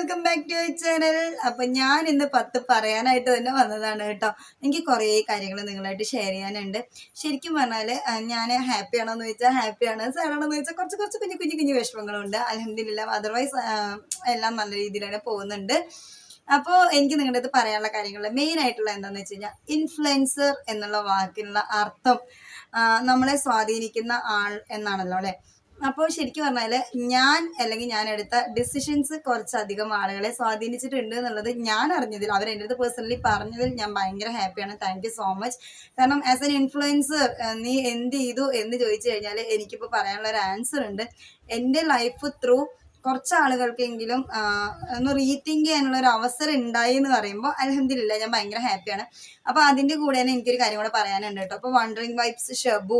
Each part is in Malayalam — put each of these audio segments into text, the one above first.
Welcome back to channel. അപ്പൊ ഞാൻ ഇന്ന് പത്ത് പറയാനായിട്ട് തന്നെ വന്നതാണ് കേട്ടോ. എനിക്ക് കുറേ കാര്യങ്ങൾ നിങ്ങളായിട്ട് ഷെയർ ചെയ്യാനുണ്ട്. ശരിക്കും പറഞ്ഞാൽ ഞാൻ ഹാപ്പി ആണോന്ന് ചോദിച്ചാൽ ഹാപ്പിയാണ് സാഡ് എന്ന് ചോദിച്ചാൽ കുറച്ച് കുറച്ച് കുഞ്ഞു കുഞ്ഞു കുഞ്ഞു വിഷമങ്ങളുണ്ട്. അലഹമില്ല അതർവൈസ് എല്ലാം നല്ല രീതിയിലാണ് പോകുന്നുണ്ട്. അപ്പോൾ എനിക്ക് നിങ്ങളുടെ അടുത്ത് പറയാനുള്ള കാര്യങ്ങൾ മെയിൻ ആയിട്ടുള്ള എന്താണെന്ന് വെച്ച് കഴിഞ്ഞാൽ ഇൻഫ്ലുവൻസർ എന്നുള്ള വാക്കിനുള്ള അർത്ഥം നമ്മളെ സ്വാധീനിക്കുന്ന ആൾ എന്നാണല്ലോ അല്ലെ? അപ്പോൾ ശരിക്കും പറഞ്ഞാൽ ഞാൻ അല്ലെങ്കിൽ ഞാൻ എടുത്ത ഡിസിഷൻസ് കുറച്ചധികം ആളുകളെ സ്വാധീനിച്ചിട്ടുണ്ട് എന്നുള്ളത് ഞാൻ അറിഞ്ഞതിൽ അവർ എന്റെ അടുത്ത് പേഴ്സണലി പറഞ്ഞതിൽ ഞാൻ ഭയങ്കര ഹാപ്പിയാണ് താങ്ക് യു സോ മച്ച് കാരണം ആസ് എൻ ഇൻഫ്ലുവൻസർ നീ എന്ത് ചെയ്തു എന്ന് ചോദിച്ചു കഴിഞ്ഞാൽ എനിക്കിപ്പോൾ പറയാനുള്ള ഒരു ആൻസർ ഉണ്ട്. എന്റെ ലൈഫ് ത്രൂ കുറച്ച് ആളുകൾക്കെങ്കിലും ഒന്ന് റീതിങ്ക് ചെയ്യാനുള്ള ഒരു അവസരം ഉണ്ടായി എന്ന് പറയുമ്പോൾ അലഹമില്ല ഞാൻ ഭയങ്കര ഹാപ്പിയാണ് അപ്പോൾ അതിന്റെ കൂടെ തന്നെ എനിക്കൊരു കാര്യം കൂടെ പറയാനുണ്ട് കേട്ടോ. അപ്പോൾ wandering vibes Shabu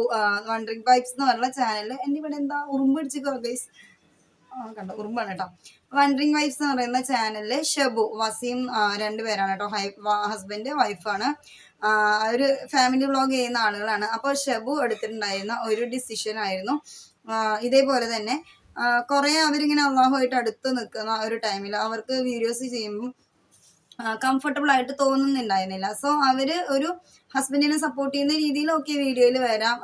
wandering vibes എന്ന് പറഞ്ഞ ചാനലിൽ എന്റെ ഇവിടെ എന്താ ഉറുമ്പ് പിടിച്ചിക്കോ ഗൈസ് കണ്ടോ ഉറുമ്പാണ് കേട്ടോ. വണ്ടറിങ് വൈബ്സ് എന്ന് പറയുന്ന ചാനലിൽ ഷബു വസീം രണ്ടുപേരാണ് കേട്ടോ. ഹസ്ബൻഡ് വൈഫാണ് ഒരു ഫാമിലി വ്ളോഗ് ചെയ്യുന്ന ആളുകളാണ്. അപ്പോൾ ഷബു എടുത്തിട്ടുണ്ടായിരുന്ന ഒരു ഡിസിഷൻ ആയിരുന്നു. ഇതേപോലെ തന്നെ കുറേ അവരിങ്ങനെ അള്ളാഹുമായിട്ട് അടുത്ത് നിൽക്കുന്ന ഒരു ടൈമിൽ അവർക്ക് വീഡിയോസ് ചെയ്യുമ്പോൾ കംഫർട്ടബിൾ ആയിട്ട് തോന്നുന്നുണ്ടായിരുന്നില്ല. സോ അവർ ഒരു ഹസ്ബൻഡിനെ സപ്പോർട്ട് ചെയ്യുന്ന രീതിയിൽ ഓക്കെ വീഡിയോയിൽ വരാം.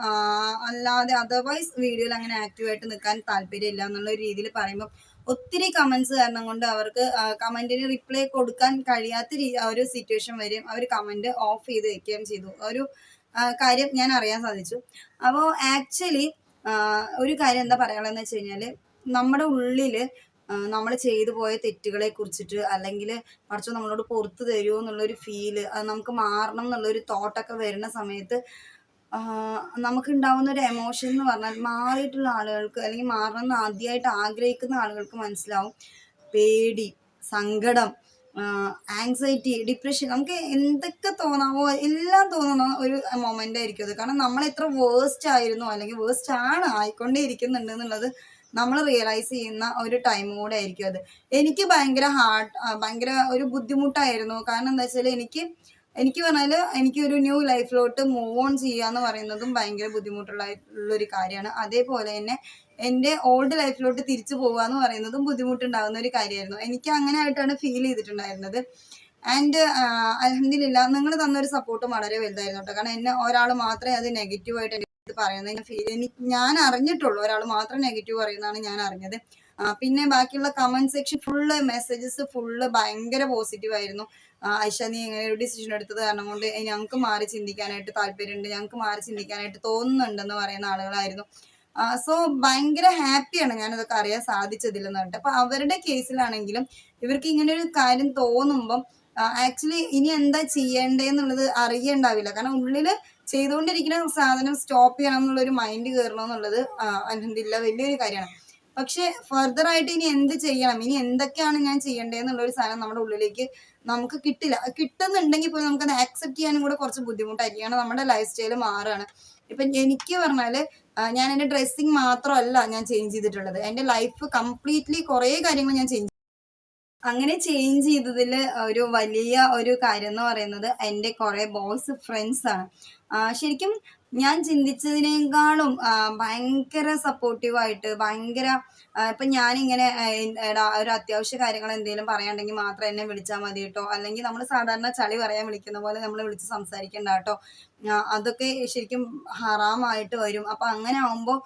അല്ലാതെ അതർവൈസ് വീഡിയോയിൽ അങ്ങനെ ആക്റ്റീവായിട്ട് നിൽക്കാൻ താല്പര്യമില്ല എന്നുള്ള രീതിയിൽ പറയുമ്പോൾ ഒത്തിരി കമന്റ്സ് കാരണം കൊണ്ട് അവർക്ക് കമന്റിന് റിപ്ലൈ കൊടുക്കാൻ കഴിയാത്ത ഒരു സിറ്റുവേഷൻ വരും അവർ കമന്റ് ഓഫ് ചെയ്ത് വെക്കുകയും ചെയ്തു. ഒരു കാര്യം ഞാൻ അറിയാൻ സാധിച്ചു. അപ്പോൾ ആക്ച്വലി ഒരു കാര്യം എന്താ പറയാനുള്ളതെന്ന് വെച്ച് കഴിഞ്ഞാൽ നമ്മുടെ ഉള്ളിൽ നമ്മൾ ചെയ്തു പോയ തെറ്റുകളെ കുറിച്ചിട്ട് അല്ലെങ്കിൽ കുറച്ച് നമ്മളോട് പുറത്തു തരുമോ എന്നുള്ളൊരു ഫീൽ അത് നമുക്ക് മാറണം എന്നുള്ളൊരു തോട്ടൊക്കെ വരുന്ന സമയത്ത് നമുക്ക് ഉണ്ടാവുന്ന ഒരു എമോഷൻ എന്ന് പറഞ്ഞാൽ മാറിയിട്ടുള്ള ആളുകൾക്ക് അല്ലെങ്കിൽ മാറണം എന്ന് ആദ്യമായിട്ട് ആഗ്രഹിക്കുന്ന ആളുകൾക്ക് മനസ്സിലാവും. പേടി സങ്കടം ആങ്സൈറ്റി ഡിപ്രഷൻ നമുക്ക് എന്തൊക്കെ തോന്നാമോ എല്ലാം തോന്നുന്ന ഒരു മൊമെന്റ് ആയിരിക്കും അത്. കാരണം നമ്മൾ എത്ര വേസ്റ്റ് ആയിരുന്നു അല്ലെങ്കിൽ വേസ്റ്റ് ആണ് ആയിക്കൊണ്ടേ ഇരിക്കുന്നുണ്ട് എന്നുള്ളത് നമ്മൾ റിയലൈസ് ചെയ്യുന്ന ഒരു ടൈം കൂടെ ആയിരിക്കും അത്. എനിക്ക് ഭയങ്കര ഹാർഡ് ഭയങ്കര ഒരു ബുദ്ധിമുട്ടായിരുന്നു. കാരണം എന്താ വെച്ചാൽ എനിക്ക് എനിക്ക് പറഞ്ഞാൽ എനിക്ക് ഒരു ന്യൂ ലൈഫിലോട്ട് മൂവ് ഓൺ ചെയ്യുക എന്ന് പറയുന്നതും ഭയങ്കര ബുദ്ധിമുട്ടുള്ള ഒരു കാര്യമാണ്. അതേപോലെ തന്നെ എന്റെ ഓൾഡ് ലൈഫിലോട്ട് തിരിച്ചു പോകുക എന്ന് പറയുന്നതും ബുദ്ധിമുട്ടുണ്ടാകുന്ന ഒരു കാര്യമായിരുന്നു. എനിക്ക് അങ്ങനെ ആയിട്ടാണ് ഫീൽ ചെയ്തിട്ടുണ്ടായിരുന്നത് ആൻഡ് അലഹമില്ല നിങ്ങൾ തന്നൊരു സപ്പോർട്ടും വളരെ വലുതായിരുന്നു കേട്ടോ. കാരണം എന്നെ ഒരാൾ മാത്രമേ അത് നെഗറ്റീവായിട്ട് അടുത്ത് പറയുന്നത് ഫീൽ എനിക്ക് ഞാൻ അറിഞ്ഞിട്ടുള്ളൂ. ഒരാൾ മാത്രം നെഗറ്റീവ് പറയുന്നതാണ് ഞാൻ അറിഞ്ഞത്. പിന്നെ ബാക്കിയുള്ള comment section full messages full ഭയങ്കര പോസിറ്റീവ് ആയിരുന്നു. ആ, ഐഷ നീ ഇങ്ങനെ ഒരു ഡിസിഷൻ എടുത്തത് കാരണം കൊണ്ട് ഞങ്ങൾക്ക് മാറി ചിന്തിക്കാനായിട്ട് താല്പര്യമുണ്ട്. ഞങ്ങൾക്ക് മാറി ചിന്തിക്കാനായിട്ട് തോന്നുന്നുണ്ടെന്ന് പറയുന്ന ആളുകളായിരുന്നു. സോ ഭയങ്കര ഹാപ്പിയാണ് ഞാനതൊക്കെ അറിയാൻ സാധിച്ചതില്ലെന്ന് പറഞ്ഞിട്ട്. അപ്പൊ അവരുടെ കേസിലാണെങ്കിലും ഇവർക്ക് ഇങ്ങനെ ഒരു കാര്യം തോന്നുമ്പം ആക്ച്വലി ഇനി എന്താ ചെയ്യേണ്ടതെന്നുള്ളത് അറിയണ്ടാവില്ല. കാരണം ഉള്ളിൽ ചെയ്തുകൊണ്ടിരിക്കുന്ന സാധനം സ്റ്റോപ്പ് ചെയ്യണം എന്നുള്ള ഒരു മൈൻഡ് കയറണം എന്നുള്ളത് അലഹമില്ല വലിയൊരു കാര്യമാണ്. പക്ഷെ ഫർദർ ആയിട്ട് ഇനി എന്ത് ചെയ്യണം? ഇനി എന്തൊക്കെയാണ് ഞാൻ ചെയ്യേണ്ടതെന്നുള്ള ഒരു സാധനം നമ്മുടെ ഉള്ളിലേക്ക് നമുക്ക് കിട്ടില്ല. കിട്ടുന്നുണ്ടെങ്കിൽ പോലും നമുക്കത് ആക്സെപ്റ്റ് ചെയ്യാനും കൂടെ കുറച്ച് ബുദ്ധിമുട്ടായിരിക്കും. കാരണം നമ്മുടെ ലൈഫ് സ്റ്റൈൽ മാറുകയാണ് ഇപ്പൊ എനിക്ക് പറഞ്ഞാൽ ഞാൻ എന്റെ ഡ്രസ്സിങ് മാത്രമല്ല ഞാൻ ചേഞ്ച് ചെയ്തിട്ടുള്ളത്. എന്റെ ലൈഫ് കംപ്ലീറ്റ്ലി കുറേ കാര്യങ്ങൾ ഞാൻ ചേഞ്ച് അങ്ങനെ ചേഞ്ച് ചെയ്തതിൽ ഒരു വലിയ ഒരു കാര്യം എന്ന് പറയുന്നത് എന്റെ കുറേ ബോയ്സ് ഫ്രണ്ട്സ് ആണ്. ശരിക്കും ഞാൻ ചിന്തിച്ചതിനേക്കാളും ഭയങ്കര സപ്പോർട്ടീവായിട്ട് ഭയങ്കര ഇപ്പൊ ഞാനിങ്ങനെ ഒരു അത്യാവശ്യ കാര്യങ്ങൾ എന്തെങ്കിലും പറയാണ്ടെങ്കിൽ മാത്രം എന്നെ വിളിച്ചാൽ മതി കേട്ടോ അല്ലെങ്കിൽ നമ്മൾ സാധാരണ ചളി പറയാൻ വിളിക്കുന്ന പോലെ നമ്മൾ വിളിച്ച് സംസാരിക്കണ്ട കേട്ടോ അതൊക്കെ ശരിക്കും ഹറാമായിട്ട് വരും. അപ്പം അങ്ങനെ ആവുമ്പോൾ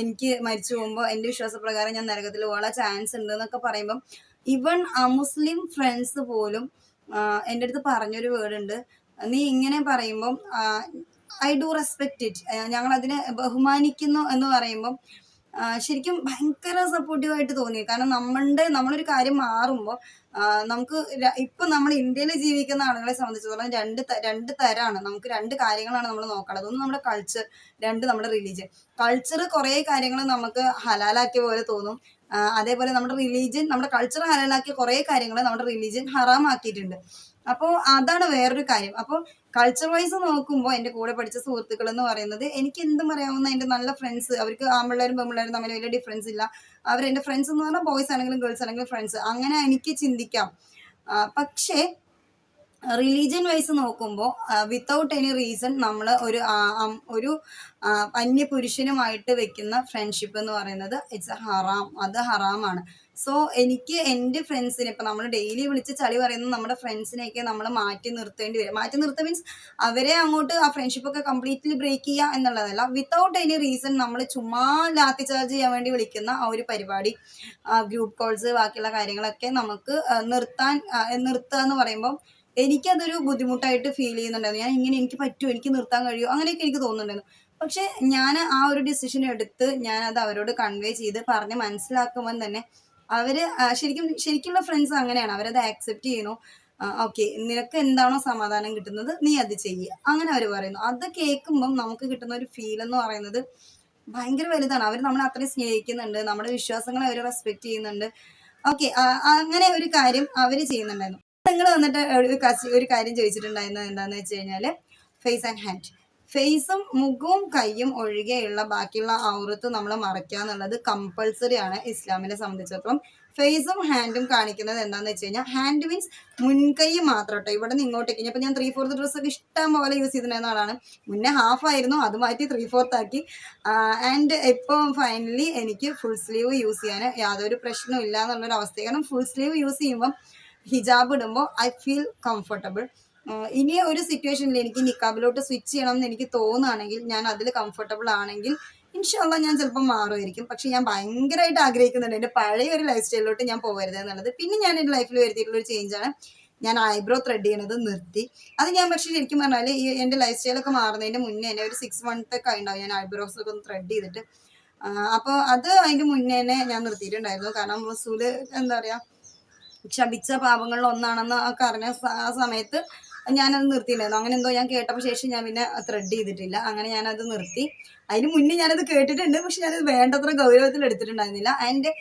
എനിക്ക് മരിച്ചു പോകുമ്പോൾ എന്റെ വിശ്വാസപ്രകാരം ഞാൻ നരകത്തിൽ പോകാനുള്ള ചാൻസ് ഉണ്ട് എന്നൊക്കെ പറയുമ്പം ഇവൺ മുസ്ലിം ഫ്രണ്ട്സ് പോലും എന്റെ അടുത്ത് പറഞ്ഞൊരു വേർഡ് ഉണ്ട്. നീ ഇങ്ങനെ പറയുമ്പം ഐ ഡു റെസ്പെക്റ്റ് ഇറ്റ് ഞങ്ങൾ അതിനെ ബഹുമാനിക്കുന്നു എന്ന് പറയുമ്പം ശരിക്കും ഭയങ്കര സപ്പോർട്ടീവായിട്ട് തോന്നി. കാരണം നമ്മളുടെ നമ്മളൊരു കാര്യം മാറുമ്പോൾ നമുക്ക് ഇപ്പം നമ്മൾ ഇന്ത്യയിൽ ജീവിക്കുന്ന ആളുകളെ സംബന്ധിച്ചിടത്തോളം രണ്ട് രണ്ട് തരാണ്. നമുക്ക് രണ്ട് കാര്യങ്ങളാണ് നമ്മൾ നോക്കേണ്ടത് ഒന്ന് നമ്മുടെ കൾച്ചർ രണ്ട് നമ്മുടെ റിലീജിയൻ കൾച്ചർ കുറേ കാര്യങ്ങൾ നമുക്ക് ഹലാലാക്കിയ പോലെ തോന്നും. അതേപോലെ നമ്മുടെ റിലീജിയൻ നമ്മുടെ കൾച്ചർ ഹലാലാക്കിയ കുറേ കാര്യങ്ങൾ നമ്മുടെ റിലീജിയൻ ഹറാമാക്കിയിട്ടുണ്ട്. അപ്പോൾ അതാണ് വേറൊരു കാര്യം. അപ്പോൾ കൾച്ചർ വൈസ് നോക്കുമ്പോൾ എന്റെ കൂടെ പഠിച്ച സുഹൃത്തുക്കൾ എന്ന് പറയുന്നത് എനിക്ക് എന്തും പറയാവുന്ന എന്റെ നല്ല ഫ്രണ്ട്സ് അവർക്ക് ആമ്പിള്ളേരും പെമ്പിള്ളേരും തമ്മിൽ വലിയ ഡിഫറൻസ് ഇല്ല. അവർ എന്റെ ഫ്രണ്ട്സ് എന്ന് പറഞ്ഞാൽ ബോയ്സ് ആണെങ്കിലും ഗേൾസ് ആണെങ്കിലും ഫ്രണ്ട്സ് അങ്ങനെ എനിക്ക് ചിന്തിക്കാം. പക്ഷേ റിലീജിയൻ വൈസ് നോക്കുമ്പോൾ വിത്തൗട്ട് എനി റീസൺ നമ്മൾ ഒരു ഒരു അന്യപുരുഷനുമായിട്ട് അന്യ പുരുഷനുമായിട്ട് വെക്കുന്ന ഫ്രണ്ട്ഷിപ്പ് എന്ന് പറയുന്നത് ഇറ്റ്സ് ഹറാം അത് ഹറാമാണ് സോ എനിക്ക് എന്റെ ഫ്രണ്ട്സിനെ ഇപ്പം നമ്മൾ ഡെയിലി വിളിച്ച് ചളി പറയുന്ന നമ്മുടെ ഫ്രണ്ട്സിനെയൊക്കെ നമ്മൾ മാറ്റി നിർത്തേണ്ടി വരും. മാറ്റി നിർത്തുക മീൻസ് അവരെ അങ്ങോട്ട് ആ ഫ്രണ്ട്ഷിപ്പ് ഒക്കെ കംപ്ലീറ്റ്ലി ബ്രേക്ക് ചെയ്യുക എന്നുള്ളതല്ല. വിത്തൗട്ട് എനി റീസൺ നമ്മൾ ചുമ്മാ ലാത്തി ചാർജ് ചെയ്യാൻ വേണ്ടി വിളിക്കുന്ന ആ ഒരു പരിപാടി ഗ്രൂപ്പ് കോൾസ് ബാക്കിയുള്ള കാര്യങ്ങളൊക്കെ നമുക്ക് നിർത്താൻ നിർത്തുക എന്ന് പറയുമ്പോൾ എനിക്കതൊരു ബുദ്ധിമുട്ടായിട്ട് ഫീൽ ചെയ്യുന്നുണ്ടായിരുന്നു. ഞാൻ ഇങ്ങനെ എനിക്ക് പറ്റുമോ? എനിക്ക് നിർത്താൻ കഴിയുമോ? അങ്ങനെയൊക്കെ എനിക്ക് തോന്നുന്നുണ്ടായിരുന്നു. പക്ഷെ ഞാൻ ആ ഒരു ഡിസിഷൻ എടുത്ത് ഞാൻ അത് അവരോട് കൺവേ ചെയ്ത് പറഞ്ഞ് മനസ്സിലാക്കുമ്പോൾ തന്നെ അവർ ശരിക്കും ശരിക്കുള്ള ഫ്രണ്ട്സ് അങ്ങനെയാണ്. അവരത് ആക്സെപ്റ്റ് ചെയ്യുന്നു. ഓക്കെ നിനക്ക് എന്താണോ സമാധാനം കിട്ടുന്നത് നീ അത് ചെയ്യുക അങ്ങനെ അവർ പറയുന്നു. അത് കേൾക്കുമ്പം നമുക്ക് കിട്ടുന്ന ഒരു ഫീൽ എന്ന് പറയുന്നത് ഭയങ്കര വലുതാണ്. അവർ നമ്മളെ അത്രയും സ്നേഹിക്കുന്നുണ്ട്. നമ്മുടെ വിശ്വാസങ്ങളെ അവർ റെസ്പെക്ട് ചെയ്യുന്നുണ്ട്. ഓക്കെ അങ്ങനെ ഒരു കാര്യം അവർ ചെയ്യുന്നുണ്ടായിരുന്നു. നിങ്ങൾ വന്നിട്ട് ഒരു ഒരു കാര്യം ചോദിച്ചിട്ടുണ്ടായിരുന്നത് എന്താണെന്ന് വെച്ച് കഴിഞ്ഞാൽ ഫേസ് ആൻഡ് ഹാൻഡ് ഫേസും മുഖവും കൈയും ഒഴികെയുള്ള ബാക്കിയുള്ള ഔറത്ത് നമ്മൾ മറയ്ക്കുക എന്നുള്ളത് കമ്പൾസറി ആണ് ഇസ്ലാമിനെ സംബന്ധിച്ചിടത്തോളം. ഫേസും ഹാൻഡും കാണിക്കുന്നത് എന്താണെന്ന് വെച്ച് കഴിഞ്ഞാൽ ഹാൻഡ് മീൻസ് മുൻകൈ മാത്രം കേട്ടോ. ഇവിടെ നിന്ന് ഇങ്ങോട്ടേക്ക് ഇപ്പം ഞാൻ ത്രീ ഫോർത്ത് ഡ്രസ്സൊക്കെ ഇഷ്ടം പോലെ യൂസ് ചെയ്തിട്ടുണ്ടായിരുന്ന ആളാണ്. മുന്നേ ഹാഫ് ആയിരുന്നു അത് മാറ്റി ത്രീ ഫോർത്ത് ആക്കി ആൻഡ് ഇപ്പോൾ ഫൈനലി എനിക്ക് ഫുൾ സ്ലീവ് യൂസ് ചെയ്യാൻ യാതൊരു പ്രശ്നവും ഇല്ല എന്നുള്ളൊരു അവസ്ഥ കാരണം ഫുൾ സ്ലീവ് യൂസ് ചെയ്യുമ്പം ഹിജാബ് ഇടുമ്പോൾ ഐ ഫീൽ കംഫർട്ടബിൾ ഇനി ഒരു സിറ്റുവേഷനിൽ എനിക്ക് നിക്കാബിലോട്ട് സ്വിച്ച് ചെയ്യണം എന്ന് എനിക്ക് തോന്നുകയാണെങ്കിൽ ഞാൻ അതിൽ കംഫർട്ടബിൾ ആണെങ്കിൽ ഇൻഷാല്ല ഞാൻ ചിലപ്പോൾ മാറുമായിരിക്കും. പക്ഷെ ഞാൻ ഭയങ്കരമായിട്ട് ആഗ്രഹിക്കുന്നുണ്ട്. എന്റെ പഴയ ഒരു ലൈഫ് സ്റ്റൈലിലോട്ട് ഞാൻ പോകരുത് എന്നുള്ളത്. പിന്നെ ഞാൻ എന്റെ ലൈഫിൽ വരുത്തിയിട്ടുള്ള ഒരു ചേഞ്ചാണ് ഞാൻ ഐബ്രോ ത്രെഡ് ചെയ്യണത് നിർത്തി. അത് ഞാൻ പക്ഷേ ശരിക്കും പറഞ്ഞാൽ ഈ എന്റെ ലൈഫ് സ്റ്റൈലൊക്കെ മാറുന്നതിന്റെ മുന്നേ തന്നെ ഒരു സിക്സ് മന്ത് ഒക്കെ ഉണ്ടാവും ഞാൻ ഐബ്രോസ് ഒക്കെ ഒന്ന് ത്രെഡ് ചെയ്തിട്ട്. അപ്പോൾ അത് അതിന്റെ മുന്നേ തന്നെ ഞാൻ നിർത്തിയിട്ടുണ്ടായിരുന്നു. കാരണം റസൂൽ എന്താ പറയുക ക്ഷമിച്ച പാപങ്ങളിൽ ഒന്നാണെന്ന് ഒക്കെ അറിഞ്ഞ ആ സമയത്ത് ഞാനത് നിർത്തിയിട്ടുണ്ടായിരുന്നു അങ്ങനെ എന്തോ ഞാൻ കേട്ടപ്പോൾ ശേഷം ഞാൻ പിന്നെ ത്രെഡ് ചെയ്തിട്ടില്ല. അങ്ങനെ ഞാനത് നിർത്തി. അതിന് മുന്നേ ഞാനത് കേട്ടിട്ടുണ്ട്. പക്ഷെ ഞാനത് വേണ്ടത്ര ഗൗരവത്തിൽ എടുത്തിട്ടുണ്ടായിരുന്നില്ല. അതിന്റെ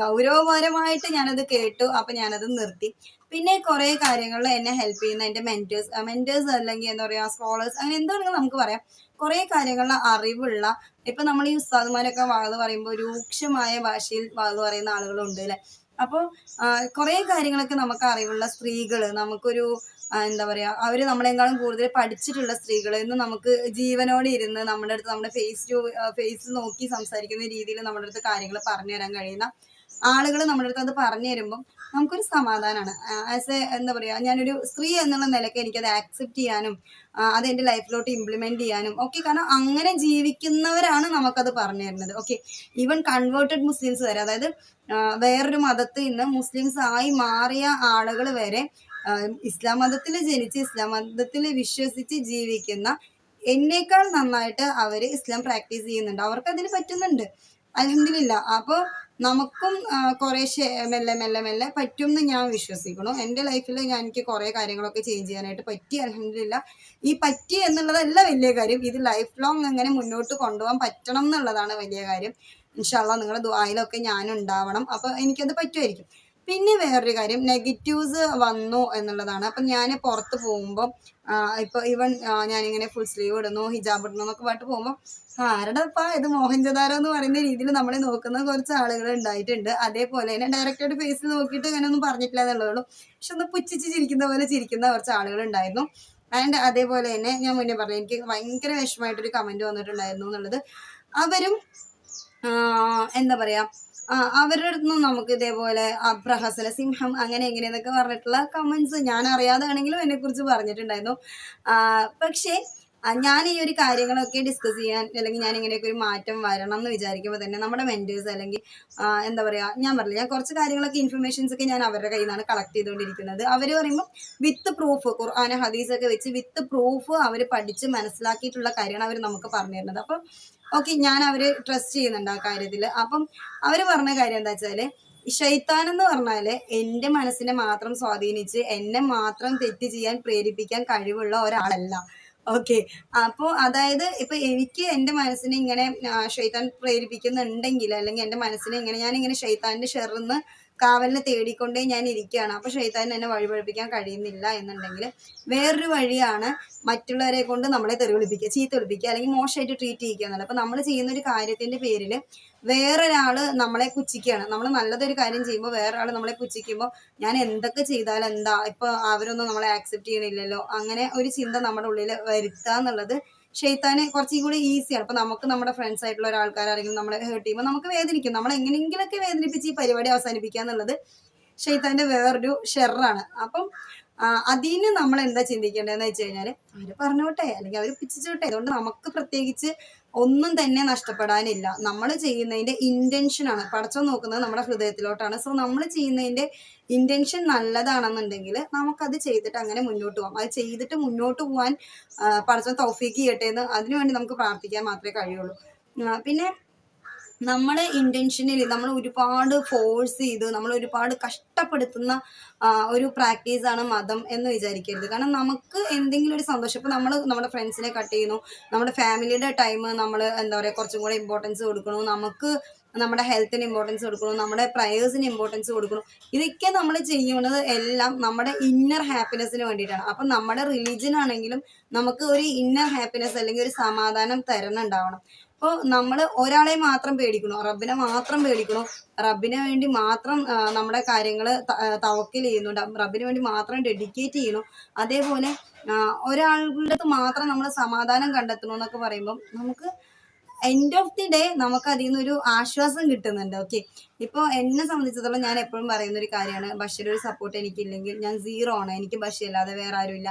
ഗൗരവപരമായിട്ട് ഞാനത് കേട്ടു. അപ്പം ഞാനത് നിർത്തി. പിന്നെ കുറേ കാര്യങ്ങളിൽ എന്നെ ഹെൽപ്പ് ചെയ്യുന്ന എന്റെ മെന്റേഴ്സ് മെന്റേഴ്സ് അല്ലെങ്കിൽ എന്താ പറയുക സ്കോളേഴ്സ് അങ്ങനെ എന്താണെങ്കിലും നമുക്ക് പറയാം. കുറേ കാര്യങ്ങളിൽ അറിവുള്ള ഇപ്പം നമ്മൾ ഈ ഉസ്താദുമാരൊക്കെ വാത് പറയുമ്പോൾ രൂക്ഷമായ ഭാഷയിൽ വാത് പറയുന്ന ആളുകളുണ്ട് അല്ലേ? അപ്പോൾ കുറേ കാര്യങ്ങളൊക്കെ നമുക്ക് അറിവുള്ള സ്ത്രീകൾ നമുക്കൊരു എന്താ പറയുക അവർ നമ്മളെക്കാളും കൂടുതൽ പഠിച്ചിട്ടുള്ള സ്ത്രീകൾ ഇന്ന് നമുക്ക് ജീവനോടെ ഇരുന്ന് നമ്മുടെ അടുത്ത് നമ്മുടെ ഫേസ് ടു ഫേസ് നോക്കി സംസാരിക്കുന്ന രീതിയിൽ നമ്മുടെ അടുത്ത് കാര്യങ്ങൾ പറഞ്ഞു തരാൻ കഴിയുന്ന ആളുകൾ നമ്മുടെ അടുത്ത് അത് പറഞ്ഞു തരുമ്പം നമുക്കൊരു സമാധാനമാണ് ആസ് എ എന്താ പറയുക ഞാനൊരു സ്ത്രീ എന്നുള്ള നിലയ്ക്ക് എനിക്കത് ആക്സെപ്റ്റ് ചെയ്യാനും അത് എന്റെ ലൈഫിലോട്ട് ഇംപ്ലിമെന്റ് ചെയ്യാനും ഓക്കെ കാരണം അങ്ങനെ ജീവിക്കുന്നവരാണ് നമുക്കത് പറഞ്ഞു തരുന്നത്. ഓക്കെ ഈവൻ കൺവേർട്ടഡ് മുസ്ലിംസ് വരെ അതായത് വേറൊരു മതത്തിൽ നിന്ന് മുസ്ലിംസ് ആയി മാറിയ ആളുകൾ വരെ ഇസ്ലാം മതത്തിൽ ജനിച്ച് ഇസ്ലാം മതത്തിൽ വിശ്വസിച്ച് ജീവിക്കുന്ന എന്നേക്കാൾ നന്നായിട്ട് അവർ ഇസ്ലാം പ്രാക്ടീസ് ചെയ്യുന്നുണ്ട്. അവർക്ക് അതിന് പറ്റുന്നുണ്ട്. അലഹമില്ല അപ്പോൾ നമുക്കും കുറേ മെല്ലെ മെല്ലെ മെല്ലെ പറ്റും എന്ന് ഞാൻ വിശ്വസിക്കുന്നു. എന്റെ ലൈഫിൽ ഞാൻ എനിക്ക് കുറേ കാര്യങ്ങളൊക്കെ ചേഞ്ച് ചെയ്യാനായിട്ട് പറ്റി അലഹമില്ല ഈ പറ്റി എന്നുള്ളതല്ല വലിയ കാര്യം. ഇത് ലൈഫ് ലോങ് എങ്ങനെ മുന്നോട്ട് കൊണ്ടുപോകാൻ പറ്റണം എന്നുള്ളതാണ് വലിയ കാര്യം. ഇൻഷാല്ല നിങ്ങളുടെ ദ്വായിലൊക്കെ ഞാൻ ഉണ്ടാവണം അപ്പോൾ എനിക്കത് പറ്റുമായിരിക്കും. പിന്നെ വേറൊരു കാര്യം നെഗറ്റീവ്സ് വന്നു എന്നുള്ളതാണ്. അപ്പം ഞാൻ പുറത്ത് പോകുമ്പോൾ ഇപ്പോൾ ഇവൻ ഞാനിങ്ങനെ ഫുൾ സ്ലീവ് ഇടുന്നു ഹിജാബ് ഇടുന്നു എന്നൊക്കെ പാട്ട് പോകുമ്പോൾ ആരുടെ ഇപ്പം ഇത് മോഹൻജദാരോ എന്ന് പറയുന്ന രീതിയിൽ നമ്മളെ നോക്കുന്ന കുറച്ച് ആളുകൾ ഉണ്ടായിട്ടുണ്ട്. അതേപോലെ തന്നെ ഡയറക്റ്റായിട്ട് ഫേസിൽ നോക്കിയിട്ട് അങ്ങനെ ഒന്നും പറഞ്ഞിട്ടില്ല എന്നുള്ളതുള്ളൂ. പക്ഷെ ഒന്ന് പുച്ഛിച്ച് ചിരിക്കുന്ന പോലെ ചിരിക്കുന്ന കുറച്ച് ആളുകൾ ഉണ്ടായിരുന്നു. ആൻഡ് അതേപോലെ തന്നെ ഞാൻ മുന്നേ പറഞ്ഞു എനിക്ക് ഭയങ്കര വിഷമമായിട്ടൊരു കമന്റ് വന്നിട്ടുണ്ടായിരുന്നു എന്നുള്ളത്. അവരും എന്താ പറയാ ആ, അവരുടെ അടുത്തുനിന്ന് നമുക്ക് ഇതേപോലെ അബ്രഹസല സിംഹം അങ്ങനെ എങ്ങനെയെന്നൊക്കെ പറഞ്ഞിട്ടുള്ള കമൻസ് ഞാൻ അറിയാതാണെങ്കിലും എന്നെ കുറിച്ച് പറഞ്ഞിട്ടുണ്ടായിരുന്നു പക്ഷേ ഞാൻ ഈ ഒരു കാര്യങ്ങളൊക്കെ ഡിസ്കസ് ചെയ്യാൻ അല്ലെങ്കിൽ ഞാൻ ഇങ്ങനെയൊക്കെ ഒരു മാറ്റം വരണം എന്ന് വിചാരിക്കുമ്പോൾ തന്നെ നമ്മുടെ മെന്റേഴ്സ് അല്ലെങ്കിൽ എന്താ പറയുക ഞാൻ പറഞ്ഞില്ല ഞാൻ കുറച്ച് കാര്യങ്ങളൊക്കെ ഇൻഫർമേഷൻസ് ഒക്കെ ഞാൻ അവരുടെ കയ്യിൽ നിന്നാണ് കളക്ട് ചെയ്തുകൊണ്ടിരിക്കുന്നത്. അവർ പറയുമ്പോൾ വിത്ത് പ്രൂഫ് ഖുർആാന ഹദീസൊക്കെ വെച്ച് വിത്ത് പ്രൂഫ് അവർ പഠിച്ച് മനസ്സിലാക്കിയിട്ടുള്ള കാര്യമാണ് അവർ നമുക്ക് പറഞ്ഞു തരുന്നത് അപ്പം ഓക്കെ ഞാൻ അവർ ട്രസ്റ്റ് ചെയ്യുന്നുണ്ട് ആ കാര്യത്തിൽ അപ്പം അവർ പറഞ്ഞ കാര്യം എന്താ വെച്ചാൽ ഷൈത്താൻ എന്ന് പറഞ്ഞാൽ എന്റെ മനസ്സിനെ മാത്രം സ്വാധീനിച്ച് എന്നെ മാത്രം തെറ്റ് ചെയ്യാൻ പ്രേരിപ്പിക്കാൻ കഴിവുള്ള ഒരാളല്ല. ഓക്കെ അപ്പോ അതായത് ഇപ്പൊ എനിക്ക് എന്റെ മനസ്സിനെ ഇങ്ങനെ ഷൈത്താൻ പ്രേരിപ്പിക്കുന്നുണ്ടെങ്കിൽ അല്ലെങ്കിൽ എന്റെ മനസ്സിനെ ഇങ്ങനെ ഞാൻ ഇങ്ങനെ ഷൈത്താന്റെ ഷെറിന്ന് കാവലിനെ തേടിക്കൊണ്ടേ ഞാൻ ഇരിക്കുകയാണ്. അപ്പോൾ ഷെയ്ത്താൻ എന്നെ വഴിപഴിപ്പിക്കാൻ കഴിയുന്നില്ല എന്നുണ്ടെങ്കിൽ വേറൊരു വഴിയാണ് മറ്റുള്ളവരെ കൊണ്ട് നമ്മളെ തെറി വിളിപ്പിക്കുക ചീത്ത വിളിപ്പിക്കുക അല്ലെങ്കിൽ മോശമായിട്ട് ട്രീറ്റ് ചെയ്യുക എന്നുള്ളത്. അപ്പോൾ നമ്മൾ ചെയ്യുന്ന ഒരു കാര്യത്തിന്റെ പേരിൽ വേറൊരാൾ നമ്മളെ പുച്ഛിക്കുകയാണ്. നമ്മൾ നല്ലതൊരു കാര്യം ചെയ്യുമ്പോൾ വേറൊരാൾ നമ്മളെ പുച്ഛിക്കുമ്പോൾ ഞാൻ എന്തൊക്കെ ചെയ്താൽ എന്താ? ഇപ്പോൾ അവരൊന്നും നമ്മളെ ആക്സെപ്റ്റ് ചെയ്യണില്ലല്ലോ. അങ്ങനെ ഒരു ചിന്ത നമ്മുടെ ഉള്ളിൽ വരുത്തുക എന്നുള്ളത് ഷെയ്ത്താന് കുറച്ചും കൂടി ഈസിയാണ് അപ്പൊ നമുക്ക് നമ്മുടെ ഫ്രണ്ട്സ് ആയിട്ടുള്ള ഒരാൾക്കാരാരെങ്കിലും നമ്മളെ ഹേർട്ട് ചെയ്യുമ്പോൾ നമുക്ക് വേദനിക്കും. നമ്മൾ എങ്ങനെയെങ്കിലൊക്കെ വേദനിപ്പിച്ച് ഈ പരിപാടി അവസാനിപ്പിക്കുക എന്നുള്ളത് ഷെയ്ത്താന്റെ വേറൊരു ഷെറാണ് അപ്പം അതിന് നമ്മൾ എന്താ ചിന്തിക്കേണ്ടതെന്ന് വെച്ച് കഴിഞ്ഞാൽ അവർ പറഞ്ഞോട്ടെ അല്ലെങ്കിൽ അവർ പിച്ചിച്ചോട്ടെ. അതുകൊണ്ട് നമുക്ക് പ്രത്യേകിച്ച് ഒന്നും തന്നെ നഷ്ടപ്പെടാനില്ല. നമ്മൾ ചെയ്യുന്നതിന്റെ ഇന്റൻഷനാണ് പടച്ചോ നോക്കുന്നത് നമ്മുടെ ഹൃദയത്തിലോട്ടാണ്. സോ നമ്മൾ ചെയ്യുന്നതിന്റെ ഇന്റൻഷൻ നല്ലതാണെന്നുണ്ടെങ്കിൽ നമുക്കത് ചെയ്തിട്ട് അങ്ങനെ മുന്നോട്ട് പോകാം അത് ചെയ്തിട്ട് മുന്നോട്ട് പോകാൻ പടച്ചോ തൗഫീക്ക് ചെയ്യട്ടെ എന്ന് അതിനുവേണ്ടി നമുക്ക് പ്രാർത്ഥിക്കാൻ മാത്രമേ കഴിയുള്ളൂ. പിന്നെ നമ്മളെ ഇന്റൻഷനിൽ നമ്മൾ ഒരുപാട് ഫോഴ്സ് ചെയ്ത് നമ്മൾ ഒരുപാട് കഷ്ടപ്പെടുത്തുന്ന ഒരു പ്രാക്ടീസാണ് മതം എന്ന് വിചാരിക്കരുത്. കാരണം നമുക്ക് എന്തെങ്കിലും ഒരു സന്തോഷം ഇപ്പം നമ്മൾ നമ്മുടെ ഫ്രണ്ട്സിനെ കട്ട് ചെയ്യുന്നു നമ്മുടെ ഫാമിലിയുടെ ടൈം നമ്മൾ എന്താ പറയുക കുറച്ചും കൂടെ ഇമ്പോർട്ടൻസ് കൊടുക്കണു നമുക്ക് നമ്മുടെ ഹെൽത്തിന് ഇമ്പോർട്ടൻസ് കൊടുക്കണം നമ്മുടെ പ്രയേഴ്സിന് ഇമ്പോർട്ടൻസ് കൊടുക്കണം ഇതൊക്കെ നമ്മൾ ചെയ്യുന്നത് എല്ലാം നമ്മുടെ ഇന്നർ ഹാപ്പിനെസ്സിന് വേണ്ടിയിട്ടാണ്. അപ്പം നമ്മുടെ റിലീജിയൻ ആണെങ്കിലും നമുക്ക് ഒരു ഇന്നർ ഹാപ്പിനെസ് അല്ലെങ്കിൽ ഒരു സമാധാനം തരുന്നുണ്ടാവണം. അപ്പോൾ നമ്മൾ ഒരാളെ മാത്രം പേടിക്കണോ? റബ്ബിനെ മാത്രം പേടിക്കണോ? റബ്ബിനെ വേണ്ടി മാത്രം നമ്മുടെ കാര്യങ്ങൾ തവക്കിൽ ചെയ്യുന്നു റബ്ബിന് വേണ്ടി മാത്രം ഡെഡിക്കേറ്റ് ചെയ്യണോ? അതേപോലെ ഒരാളുടെ അടുത്ത് മാത്രം നമ്മൾ സമാധാനം കണ്ടെത്തണം എന്നൊക്കെ പറയുമ്പം നമുക്ക് എൻഡ് ഓഫ് ദി ഡേ നമുക്ക് അതിൽ നിന്നൊരു ആശ്വാസം കിട്ടുന്നുണ്ട് ഓക്കെ ഇപ്പോൾ എന്നെ സംബന്ധിച്ചിടത്തോളം ഞാൻ എപ്പോഴും പറയുന്ന ഒരു കാര്യമാണ് ബഷീർ ഒരു സപ്പോർട്ട് എനിക്കില്ലെങ്കിൽ ഞാൻ സീറോ ആണ് എനിക്ക് ബഷീർ അല്ലാതെ വേറെ ആരുമില്ല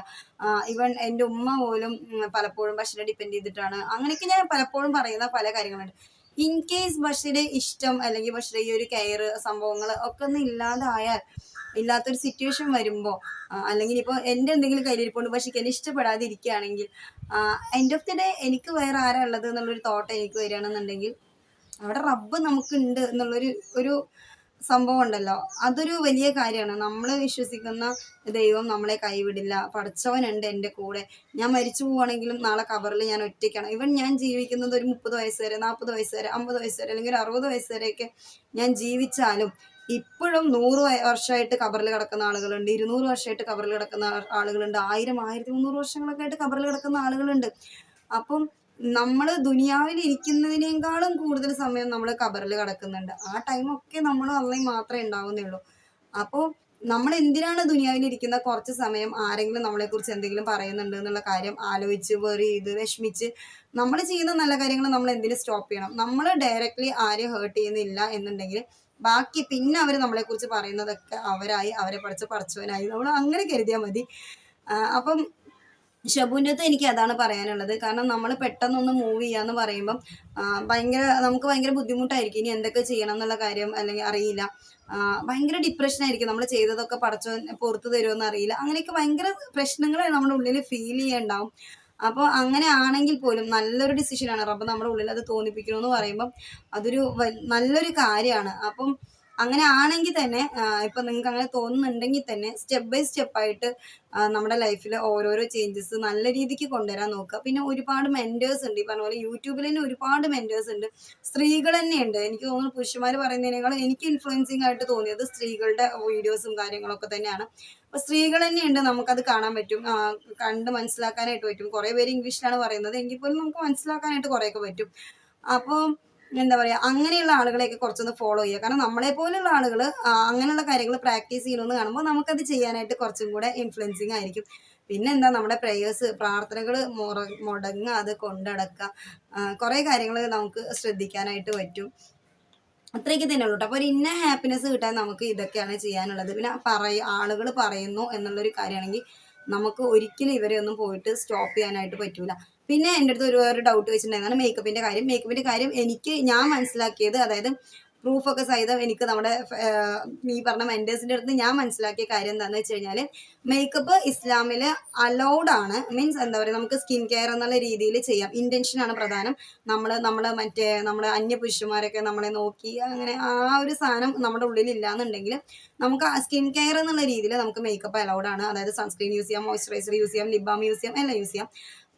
ഇവൻ എന്റെ ഉമ്മ പോലും പലപ്പോഴും ബഷീറെ ഡിപ്പെൻഡ് ചെയ്തിട്ടാണ്. അങ്ങനെയൊക്കെ ഞാൻ പലപ്പോഴും പറയുന്ന പല കാര്യങ്ങളുണ്ട്. ഇൻ കേസ് ബഷീറെ ഇഷ്ടം അല്ലെങ്കിൽ ബഷീറെ ഈ ഒരു കെയർ സംഭവങ്ങൾ ഒക്കെ ഒന്ന് ഇല്ലാതായാൽ ഇല്ലാത്തൊരു സിറ്റുവേഷൻ വരുമ്പോൾ അല്ലെങ്കിൽ ഇപ്പോൾ എന്റെ എന്തെങ്കിലും കയ്യിലിരിപ്പുണ്ട് പക്ഷെ എനിക്ക് ഇഷ്ടപ്പെടാതെ ഇരിക്കുകയാണെങ്കിൽ എൻഡ് ഓഫ് ദി ഡേ എനിക്ക് വേറെ ആരാ ഉള്ളത് എന്നുള്ളൊരു തോട്ട് എനിക്ക് വരികയാണെന്നുണ്ടെങ്കിൽ അവിടെ റബ്ബ് നമുക്കുണ്ട് എന്നുള്ളൊരു ഒരു സംഭവം ഉണ്ടല്ലോ. അതൊരു വലിയ കാര്യമാണ്. നമ്മൾ വിശ്വസിക്കുന്ന ദൈവം നമ്മളെ കൈവിടില്ല. പഠിച്ചവനുണ്ട് എന്റെ കൂടെ. ഞാൻ മരിച്ചു പോവാണെങ്കിലും നാളെ കവറിൽ ഞാൻ ഒറ്റയ്ക്കാണ്. ഇവൻ ഞാൻ ജീവിക്കുന്നത് ഒരു മുപ്പത് വയസ്സ് വരെ നാൽപ്പത് വയസ്സ് വരെ അമ്പത് വയസ്സ് വരെ അല്ലെങ്കിൽ ഒരു അറുപത് വയസ്സ് വരെയൊക്കെ ഞാൻ ജീവിച്ചാലും ഇപ്പോഴും നൂറ് വർഷമായിട്ട് കബറിൽ കിടക്കുന്ന ആളുകളുണ്ട് ഇരുന്നൂറ് വർഷമായിട്ട് കബറിൽ കിടക്കുന്ന ആളുകളുണ്ട് ആയിരം ആയിരത്തി മുന്നൂറ് വർഷങ്ങളൊക്കെ ആയിട്ട് കബറിൽ കിടക്കുന്ന ആളുകളുണ്ട്. അപ്പം നമ്മൾ ദുനിയാവിൽ ഇരിക്കുന്നതിനേക്കാളും കൂടുതൽ സമയം നമ്മൾ കബറിൽ കിടക്കുന്നുണ്ട്. ആ ടൈമൊക്കെ നമ്മൾ അള്ളയും മാത്രമേ ഉണ്ടാവുന്നുള്ളൂ. അപ്പോൾ നമ്മൾ എന്തിനാണ് ദുനിയാവിൽ ഇരിക്കുന്ന കുറച്ച് സമയം ആരെങ്കിലും നമ്മളെക്കുറിച്ച് എന്തെങ്കിലും പറയുന്നുണ്ട് എന്നുള്ള കാര്യം ആലോചിച്ച് വെറി ചെയ്ത് വിഷമിച്ച് നമ്മൾ ചെയ്യുന്ന നല്ല കാര്യങ്ങൾ നമ്മൾ എന്തിനു സ്റ്റോപ്പ് ചെയ്യണം. നമ്മൾ ഡയറക്റ്റ്ലി ആരെയും ഹേർട്ട് ചെയ്യുന്നില്ല എന്നുണ്ടെങ്കിൽ ബാക്കി പിന്നെ അവർ നമ്മളെക്കുറിച്ച് പറയുന്നതൊക്കെ അവരായി അവരെ പഠിച്ച് പഠിച്ചവനായി നമ്മൾ അങ്ങനെ കരുതിയാൽ മതി. അപ്പം ഷബുവിന്റെ അടുത്ത് എനിക്ക് അതാണ് പറയാനുള്ളത്. കാരണം നമ്മൾ പെട്ടെന്നൊന്ന് മൂവ് ചെയ്യാന്ന് പറയുമ്പം ഭയങ്കര നമുക്ക് ഭയങ്കര ബുദ്ധിമുട്ടായിരിക്കും. ഇനി എന്തൊക്കെ ചെയ്യണം എന്നുള്ള കാര്യം അല്ലെങ്കിൽ അറിയില്ല. ഭയങ്കര ഡിപ്രഷൻ ആയിരിക്കും. നമ്മൾ ചെയ്തതൊക്കെ പടച്ചോ പുറത്തു തരുമെന്ന് അറിയില്ല. അങ്ങനെയൊക്കെ ഭയങ്കര പ്രശ്നങ്ങൾ നമ്മുടെ ഉള്ളിൽ ഫീൽ ചെയ്യുന്നുണ്ടാവും അപ്പോൾ അങ്ങനെ ആണെങ്കിൽ പോലും നല്ലൊരു ഡിസിഷനാണ് റബ്ബ് നമ്മുടെ ഉള്ളിൽ അത് തോന്നിപ്പിക്കണമെന്ന് പറയുമ്പം അതൊരു നല്ലൊരു കാര്യമാണ്. അപ്പം അങ്ങനെ ആണെങ്കിൽ തന്നെ ഇപ്പം നിങ്ങൾക്ക് അങ്ങനെ തോന്നുന്നുണ്ടെങ്കിൽ തന്നെ സ്റ്റെപ്പ് ബൈ സ്റ്റെപ്പ് ആയിട്ട് നമ്മുടെ ലൈഫിൽ ഓരോരോ ചേഞ്ചസ് നല്ല രീതിക്ക് കൊണ്ടുവരാൻ നോക്കുക. പിന്നെ ഒരുപാട് മെന്റേഴ്സ് ഉണ്ട്. ഈ പറഞ്ഞ പോലെ യൂട്യൂബിൽ തന്നെ ഒരുപാട് മെന്റേഴ്സ് ഉണ്ട്. സ്ത്രീകൾ തന്നെയുണ്ട്. എനിക്ക് തോന്നുന്നു പുരുഷന്മാർ പറയുന്നതിനേക്കാൾ എനിക്ക് ഇൻഫ്ലുവൻസിങ് ആയിട്ട് തോന്നിയത് സ്ത്രീകളുടെ വീഡിയോസും കാര്യങ്ങളൊക്കെ തന്നെയാണ്. അപ്പോൾ സ്ത്രീകൾ തന്നെയുണ്ട്. നമുക്കത് കാണാൻ പറ്റും. കണ്ട് മനസ്സിലാക്കാനായിട്ട് പറ്റും. കുറേ പേര് ഇംഗ്ലീഷിലാണ് പറയുന്നത്. എങ്കിൽ പോലും നമുക്ക് മനസ്സിലാക്കാനായിട്ട് കുറേയൊക്കെ പറ്റും. അപ്പോൾ എന്താ പറയുക അങ്ങനെയുള്ള ആളുകളെയൊക്കെ കുറച്ചൊന്ന് ഫോളോ ചെയ്യുക. കാരണം നമ്മളെ പോലെയുള്ള ആളുകൾ അങ്ങനെയുള്ള കാര്യങ്ങൾ പ്രാക്ടീസ് ചെയ്യണമെന്ന് കാണുമ്പോൾ നമുക്കത് ചെയ്യാനായിട്ട് കുറച്ചും കൂടെ ഇൻഫ്ലുവൻസിങ് ആയിരിക്കും. പിന്നെ എന്താ നമ്മുടെ പ്രേയേഴ്സ് പ്രാർത്ഥനകൾ മുറ മുടങ്ങുക അത് കൊണ്ടടക്കുക കുറേ കാര്യങ്ങൾ നമുക്ക് ശ്രദ്ധിക്കാനായിട്ട് പറ്റും. അത്രയൊക്കെ തന്നെ ഉള്ളൂ അപ്പോൾ ഒരു ഇന്ന ഹാപ്പിനെസ് കിട്ടാൻ നമുക്ക് ഇതൊക്കെയാണ് ചെയ്യാനുള്ളത്. പിന്നെ പറയ ആളുകൾ പറയുന്നു എന്നുള്ളൊരു കാര്യമാണെങ്കിൽ നമുക്ക് ഒരിക്കലും ഇവരെ ഒന്നും പോയിട്ട് സ്റ്റോപ്പ് ചെയ്യാനായിട്ട് പറ്റൂല. പിന്നെ എന്റെ അടുത്ത് ഒരു വേറെ ഡൗട്ട് വെച്ചിട്ടുണ്ടായിരുന്നു മേക്കപ്പിന്റെ കാര്യം. മേക്കപ്പിന്റെ കാര്യം എനിക്ക് ഞാൻ മനസ്സിലാക്കിയത് അതായത് പ്രൂഫൊക്കെ സഹിതം എനിക്ക് നമ്മുടെ നീ പറഞ്ഞ മെന്റേഴ്സിന്റെ അടുത്ത് ഞാൻ മനസ്സിലാക്കിയ കാര്യം എന്താണെന്ന് വെച്ച് കഴിഞ്ഞാൽ മേക്കപ്പ് ഇസ്ലാമിൽ അലൗഡ് ആണ്. മീൻസ് എന്താ പറയുക നമുക്ക് സ്കിൻ കെയർ എന്നുള്ള രീതിയിൽ ചെയ്യാം. ഇന്റൻഷനാണ് പ്രധാനം. നമ്മൾ നമ്മൾ മറ്റേ നമ്മുടെ അന്യ പുരുഷന്മാരൊക്കെ നമ്മളെ നോക്കി അങ്ങനെ ആ ഒരു സാധനം നമ്മുടെ ഉള്ളിൽ ഇല്ലാന്നുണ്ടെങ്കിൽ നമുക്ക് സ്കിൻ കെയർ എന്നുള്ള രീതിയിൽ നമുക്ക് മേക്കപ്പ് അലൗഡ് ആണ്. അതായത് സൺസ്ക്രീൻ യൂസ് ചെയ്യാം മോയ്സ്ചറൈസർ യൂസ് ചെയ്യാം ലിബാം യൂസ് ചെയ്യാം എല്ലാം യൂസ് ചെയ്യാം.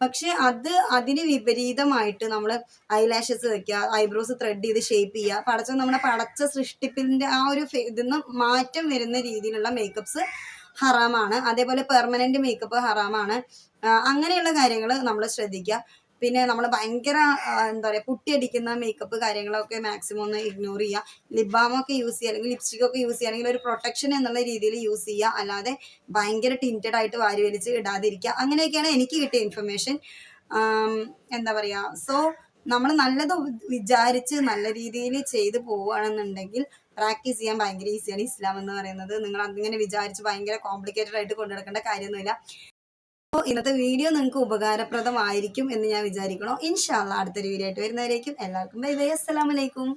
പക്ഷെ അത് അതിന് വിപരീതമായിട്ട് നമ്മൾ ഐലാഷസ് വെക്കുക ഐബ്രോസ് ത്രെഡ് ചെയ്ത് ഷേപ്പ് ചെയ്യുക പടച്ച നമ്മുടെ പടച്ച സൃഷ്ടിപ്പിന്റെ ആ ഒരു ഇതിന്ന് മാറ്റം വരുന്ന രീതിയിലുള്ള മേക്കപ്സ് ഹറാമാണ്. അതേപോലെ പെർമനന്റ് മേക്കപ്പ് ഹറാമാണ്. അങ്ങനെയുള്ള കാര്യങ്ങൾ നമ്മൾ ശ്രദ്ധിക്കുക. പിന്നെ നമ്മൾ ഭയങ്കര എന്താ പറയുക പുട്ടിയടിക്കുന്ന മേക്കപ്പ് കാര്യങ്ങളൊക്കെ മാക്സിമം ഒന്ന് ഇഗ്നോർ ചെയ്യുക ലിപ് ഒക്കെ യൂസ് ചെയ്യുക അല്ലെങ്കിൽ ലിപ്സ്റ്റിക് ഒക്കെ യൂസ് ചെയ്യുക ഒരു പ്രൊട്ടക്ഷൻ എന്നുള്ള രീതിയിൽ യൂസ് ചെയ്യുക അല്ലാതെ ഭയങ്കര ടിന്റഡ് ആയിട്ട് വാരി വലിച്ച് ഇടാതിരിക്കുക അങ്ങനെയൊക്കെയാണ് എനിക്ക് കിട്ടിയ ഇൻഫർമേഷൻ എന്താ പറയുക സോ നമ്മൾ നല്ലത് വിചാരിച്ച് നല്ല രീതിയിൽ ചെയ്തു പോവുകയാണെന്നുണ്ടെങ്കിൽ പ്രാക്ടീസ് ചെയ്യാൻ ഭയങ്കര ഈസിയാണ് ഇസ്ലാം എന്ന് പറയുന്നത്. നിങ്ങൾ അങ്ങനെ വിചാരിച്ച് ഭയങ്കര കോംപ്ലിക്കേറ്റഡ് ആയിട്ട് കൊണ്ടുനടക്കേണ്ട കാര്യമൊന്നുമില്ല. അപ്പോൾ ഇന്നത്തെ വീഡിയോ നിങ്ങൾക്ക് ഉപകാരപ്രദമായിരിക്കും എന്ന് ഞാൻ വിചാരിക്കണം ഇൻഷാല്ല അടുത്തൊരു വീഡിയോ ആയിട്ട് വരുന്നവരേക്കും എല്ലാവർക്കും ബൈ ബൈ. അസ്സലാമലൈക്കും